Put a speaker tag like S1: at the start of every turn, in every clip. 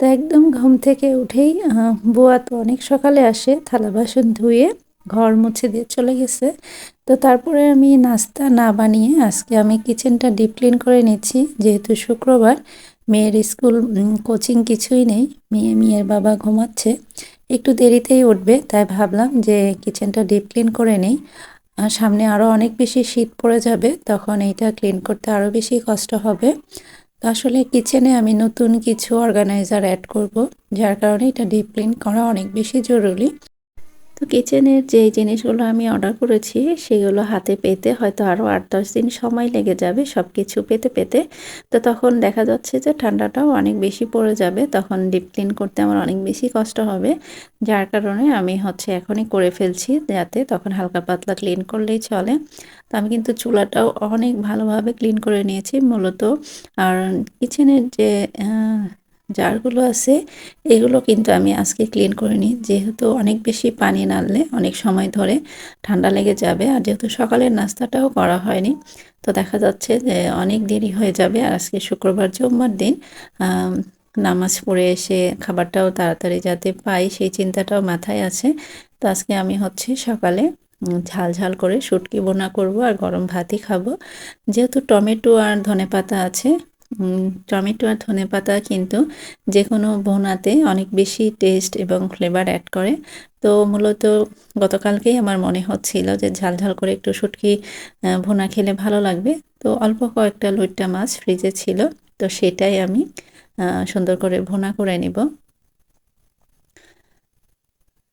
S1: তো একদম ঘুম থেকে উঠেই বুয়া তো অনেক সকালে আসে, থালা বাসন ধুয়ে ঘর মুছে দিয়ে চলে গেছে। তো তারপরে আমি নাস্তা না বানিয়ে আজকে আমি কিচেনটা ডিপ ক্লিন করে নিচ্ছি, যেহেতু শুক্রবার। মেয়ের স্কুল কোচিং কিছুই নেই, মেয়ে, মেয়ের বাবা ঘুমাচ্ছে। একটু দেরিতেই উঠবে, তাই ভাবলাম যে কিচেনটা ডিপ ক্লিন করে নেই। সামনে আরও অনেক বেশি শীত পড়ে যাবে, তখন এইটা ক্লিন করতে আরও বেশি কষ্ট হবে। তো আসলে কিচেনে আমি নতুন কিছু অর্গানাইজার অ্যাড করব, যার কারণে এটা ডিপ ক্লিন করা অনেক বেশি জরুরি। তো কিচেনের যে জিনিসগুলো আমি অর্ডার করেছি, সেগুলো হাতে পেতে হয়তো আরও আট দশ দিন সময় লেগে যাবে সব কিছু পেতে পেতে। তো তখন দেখা যাচ্ছে যে ঠান্ডাটাও অনেক বেশি পড়ে যাবে, তখন ডিপ ক্লিন করতে আমার অনেক বেশি কষ্ট হবে। যার কারণে আমি হচ্ছে এখনই করে ফেলছি, যাতে তখন হালকা পাতলা ক্লিন করলেই চলে। তো আমি কিন্তু চুলাটাও অনেক ভালোভাবে ক্লিন করে নিয়েছি মূলত। আর কিচেনের যে জারগুলো আছে, এগুলো কিন্তু আমি আজকে ক্লিন করে নিই। যেহেতু অনেক বেশি পানি নাড়লে অনেক সময় ধরে ঠান্ডা লেগে যাবে আর যেহেতু সকালের নাস্তাটাও করা হয়নি, তো দেখা যাচ্ছে যে অনেক দেরি হয়ে যাবে আর আজকে শুক্রবার, জুম্মার দিন নামাজ পড়ে এসে খাবারটাও তাড়াতাড়ি যাতে পাই সেই চিন্তাটাও মাথায় আছে। তো আজকে আমি হচ্ছে সকালে ঝাল ঝাল করে শুটকি বোনা করব আর গরম ভাতই খাব। যেহেতু টমেটো আর ধনে পাতা আছে টমেটো আর ধনে পাতা কিন্তু যে কোনো বোনাতে অনেক বেশি টেস্ট এবং ফ্লেভার অ্যাড করে। তো মূলত গতকালকেই আমার মনে হচ্ছিল যে ঝাল ঝাল করে একটু শুটকি ভোনা খেলে ভালো লাগবে। তো অল্প কয়েকটা লইট্টা মাছ ফ্রিজে ছিল, তো সেটাই আমি সুন্দর করে ভোনা করে নিব।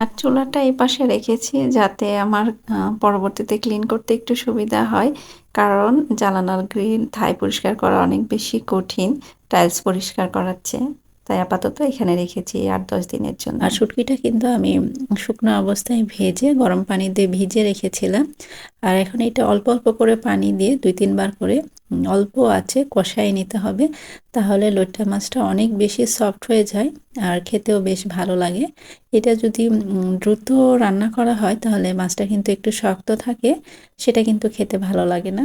S1: আর চুলাটা এই পাশে রেখেছি যাতে আমার পরবর্তীতে ক্লিন করতে একটু সুবিধা হয়। কারণ জালানার গ্রিল থাই পরিষ্কার করা অনেক বেশি কঠিন টাইলস পরিষ্কার করাচ্ছে তাই আপাতত এখানে রেখেছি আট দশ দিনের জন্য। আর শুটকিটা কিন্তু আমি শুকনো অবস্থায় ভেজে গরম পানি দিয়ে ভিজে রেখেছিলাম। আর এখন এটা অল্প অল্প করে পানি দিয়ে দুই তিনবার করে অল্প আছে কষাই নিতে হবে। তাহলে লোট্টা মাছটা অনেক বেশি সফট হয়ে যায় আর খেতেও বেশ ভালো লাগে। এটা যদি দ্রুত রান্না করা হয় তাহলে মাছটা কিন্তু একটু শক্ত থাকে, সেটা কিন্তু খেতে ভালো লাগে না।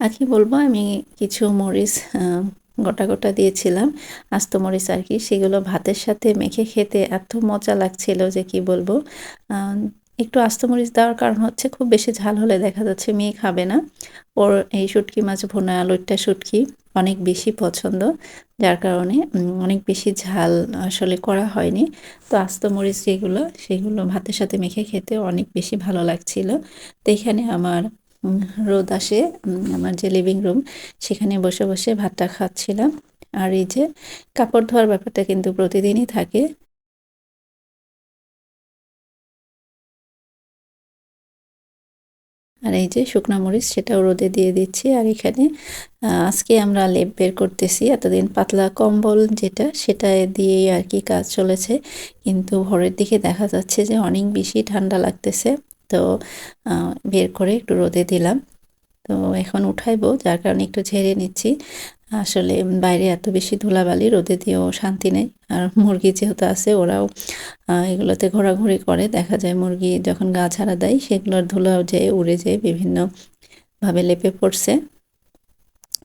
S1: আর কি বলব, আমি কিছু মরিচ গোটা গোটা দিয়েছিলাম। আস্ত মরিচ আর কি, সেগুলো ভাতের সাথে মেখে খেতে এত মজা লাগছিল যে কি বলব। একটু আস্তমরিচ দেওয়ার কারণ হচ্ছে খুব বেশি ঝাল হলে দেখা যাচ্ছে মেয়ে খাবে না। ওর এই শুটকি মাছ, ভোনা আলুরটা শুটকি অনেক বেশি পছন্দ। যার কারণে অনেক বেশি ঝাল আসলে করা হয়নি। তো আস্তমরিচ যেগুলো, সেগুলো ভাতের সাথে মেখে খেতে অনেক বেশি ভালো লাগছিল। তো এখানে আমার রোদ আসে আমার যে লিভিং রুম সেখানে বসে বসে ভাতটা খাচ্ছিলাম। আর এই যে কাপড় ধোয়ার ব্যাপারটা কিন্তু প্রতিদিনই থাকে। আর এই যে শুকনা মরিচ সেটাও রোদে দিয়ে দিচ্ছি। আর এখানে আজকে আমরা লেপ বের করতেছি। এতদিন পাতলা কম্বল যেটা, সেটা দিয়েই আর কি কাজ চলেছে। কিন্তু ভোরের দিকে দেখা যাচ্ছে যে অনেক বেশি ঠান্ডা লাগতেছে। তো বের করে একটু রোদে দিলাম। তো এখন উঠাইবো, যার কারণে একটু ঝেড়ে নিচ্ছি। আসলে বাইরে এত বেশি ধুলাবালি, রোদে দিয়েও শান্তি নেই। আর মুরগি যেহেতু আছে, ওরাও এগুলোতে ঘোরাঘুরি করে। দেখা যায় মুরগি যখন গা ছাড়া দেয়, সেগুলোর ধুলাও যেয়ে উড়ে যেয়ে বিভিন্নভাবে লেপে পড়ছে।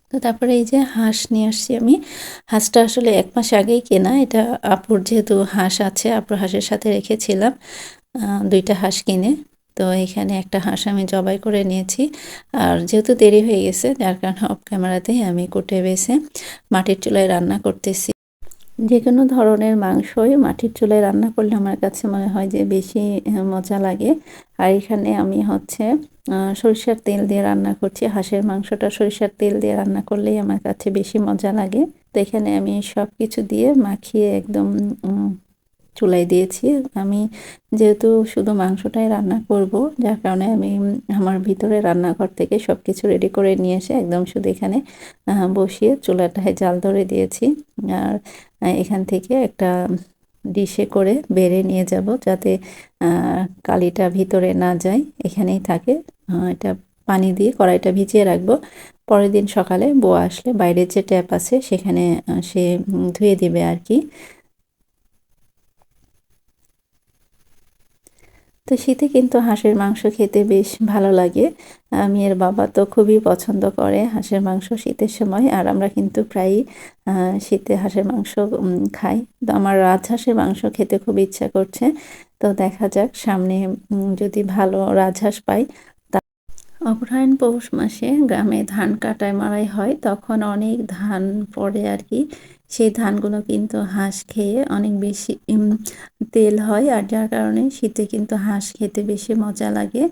S1: তো তারপরে এই যে হাঁস নিয়ে আসছি আমি। হাঁসটা আসলে এক মাস আগেই কেনা। এটা আপুর যেহেতু হাঁস আছে, আপুর হাঁসের সাথে রেখেছিলাম। দুইটা হাঁস কিনে। তো এখানে একটা হাঁস আমি জবাই করে নিয়েছি। আর যেহেতু দেরি হয়ে গেছে, যার কারণে অফ ক্যামেরাতেই আমি কুটে বেছে মাটির চুলায় রান্না করতেছি। যে কোনো ধরনের মাংসই মাটির চুলায় রান্না করলে আমার কাছে মনে হয় যে বেশি মজা লাগে। আর এখানে আমি হচ্ছে সরিষার তেল দিয়ে রান্না করছি। হাঁসের মাংসটা সরিষার তেল দিয়ে রান্না করলেই আমার কাছে বেশি মজা লাগে। তো এখানে আমি সব কিছু দিয়ে মাখিয়ে একদম চুলাই দিয়েছি। আমি যেহেতু শুধু মাংসটাই রান্না করব, যার কারণে আমি আমার ভিতরে রান্নাঘর থেকে সব কিছু রেডি করে নিয়ে এসে একদম শুধু এখানে বসিয়ে চুলাটায় জাল ধরে দিয়েছি। আর এখান থেকে একটা ডিশে করে বেড়ে নিয়ে যাব যাতে কালিটা ভিতরে না যায়। এখানেই থাকে। এটা পানি দিয়ে কড়াইটা ভিজিয়ে রাখব। পরের দিন সকালে বউ আসলে বাইরের যে ট্যাপ আছে সেখানে সে ধুয়ে দিবে আর কি। তো শীতে কিন্তু হাঁসের মাংস খেতে বেশ ভালো লাগে। মেয়ের বাবা তো খুবই পছন্দ করে হাঁসের মাংস শীতের সময়, আর আমরা কিন্তু প্রায়ই শীতে হাঁসের মাংস খাই। তো আমার রাজহাঁসের মাংস খেতে খুব ইচ্ছা করছে। তো দেখা যাক সামনে যদি ভালো রাজহাঁস পাই অগ্রহায়ণ পৌষ মাসে গ্রামে ধান কাটায় মারাই হয়, তখন অনেক ধান পড়ে আর কি। সেই ধানগুলো কিন্তু হাঁস খেয়ে অনেক বেশি তেল হয় আর যার কারণে শীতে কিন্তু হাঁস খেতে বেশি মজা লাগে।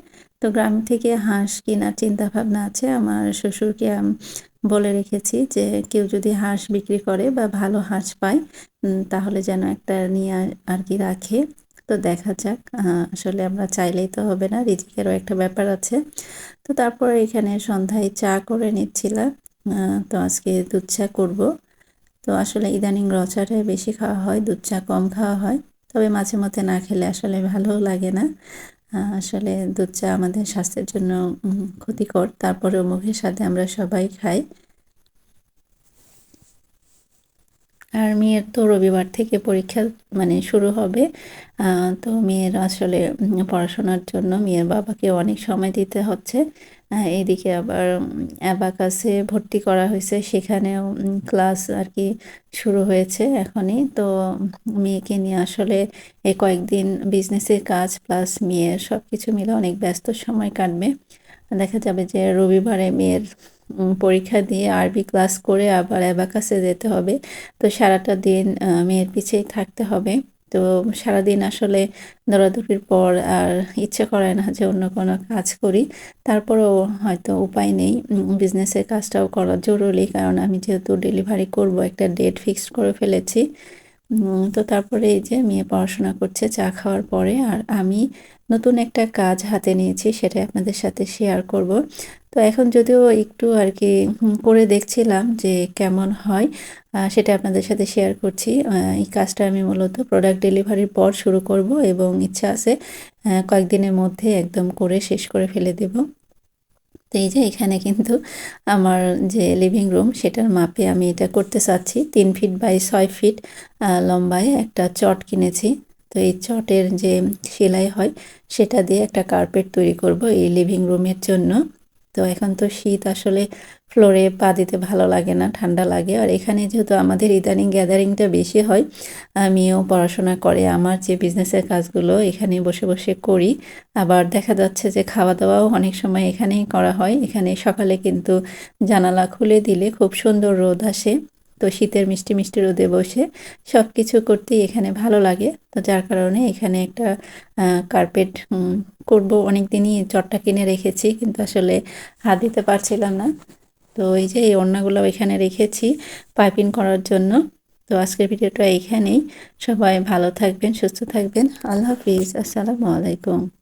S1: তো গ্রাম থেকে হাঁস কেনার চিন্তা ভাবনা আছে। আমার শ্বশুরকে বলে রেখেছি যে কেউ যদি হাঁস বিক্রি করে বা ভালো হাঁস পায় তাহলে যেন একটা নিয়ে আর কি রাখে। তো দেখা যাক আসলে আমরা চাইলেই তো হবে না, রিজিকেরও একটা ব্যাপার আছে। তো তারপর এখানে সন্ধ্যায় চা করে নিচ্ছিলাম। তো আজকে দুধ চা করব। তো আসলে ইদানিং র বেশি খাওয়া হয়, দুধ চা কম খাওয়া হয়। তবে মাঝে মধ্যে না খেলে আসলে ভালোও লাগে না। আসলে দুধ চা আমাদের স্বাস্থ্যের জন্য ক্ষতিকর। তারপরেও মুখের সাথে আমরা সবাই খাই। আর মেয়ের তো রবিবার থেকে পরীক্ষা মানে শুরু হবে। তো মেয়ের আসলে পড়াশোনার জন্য মেয়ের বাবাকে অনেক সময় দিতে হচ্ছে। এইদিকে আবার অ্যাবাকাসে ভর্তি করা হয়েছে। সেখানেও ক্লাস আর কি শুরু হয়েছে এখনই। তো মেয়েকে নিয়ে আসলে এই কয়েকদিন বিজনেসের কাজ প্লাস মেয়ের সব কিছু মিলে অনেক ব্যস্ত সময় কাটবে। দেখা যাবে যে রবিবারে মেয়ের পরীক্ষা দিয়ে আরবি ক্লাস করে আবার অ্যাবাকাসে যেতে হবে। তো সারাটা দিন মেয়ের পিছিয়েই থাকতে হবে। তো সারাদিন আসলে দৌড়াদৌড়ির পর আর ইচ্ছে করে না যে অন্য কোনো কাজ করি। তারপরেও হয়তো উপায় নেই। বিজনেসের কাজটাও করা জরুরি, কারণ আমি যেহেতু ডেলিভারি করব, একটা ডেট ফিক্সড করে ফেলেছি। তো তারপরে এই যে মেয়ে পড়াশোনা করছে, চা খাওয়ার পরে, আর আমি নতুন একটা কাজ হাতে নিয়েছি সেটা আপনাদের সাথে শেয়ার করব। তো এখন যদিও একটু আর কি করে দেখছিলাম যে কেমন হয় সেটা আপনাদের সাথে শেয়ার করছি। এই কাজটা আমি মূলত প্রোডাক্ট ডেলিভারির পর শুরু করব এবং ইচ্ছা আছে কয়েকদিনের মধ্যে একদম করে শেষ করে ফেলে দেব। তো এই যে এখানে কিন্তু আমার যে লিভিং রুম সেটার মাপে আমি এটা করতে চাচ্ছি। তিন ফিট বাই ছয় ফিট লম্বায় একটা চট কিনেছি। তো এই চটের যে সেলাই হয়, সেটা দিয়ে একটা কার্পেট তৈরি করব এই লিভিং রুমের জন্য। তো এখন তো শীত, আসলে ফ্লোরে পা দিতে ভালো লাগে না, ঠান্ডা লাগে। আর এখানে যেহেতু আমাদের ইদানিং গ্যাদারিংটা বেশি হয়, আমিও পড়াশোনা করে, আমার যে বিজনেসের কাজগুলো এখানে বসে বসে করি। আবার দেখা যাচ্ছে যে খাওয়া দাওয়াও অনেক সময় এখানেই করা হয়। এখানে সকালে কিন্তু জানালা খুলে দিলে খুব সুন্দর রোদ আসে। তো শীতের মিষ্টি মিষ্টি রোদে বসে সব কিছু করতেই এখানে ভালো লাগে। তো যার কারণে এখানে একটা কার্পেট করব অনেক দিনই চটটা কিনে রেখেছি কিন্তু আসলে হাত দিতে পারছিলাম না। তো এই যে এই ওড়নাগুলো এখানে রেখেছি পাইপিং করার জন্য। তো আজকের ভিডিওটা এইখানেই। সবাই ভালো থাকবেন, সুস্থ থাকবেন। আল্লাহ হাফিজ। আসসালামু আলাইকুম।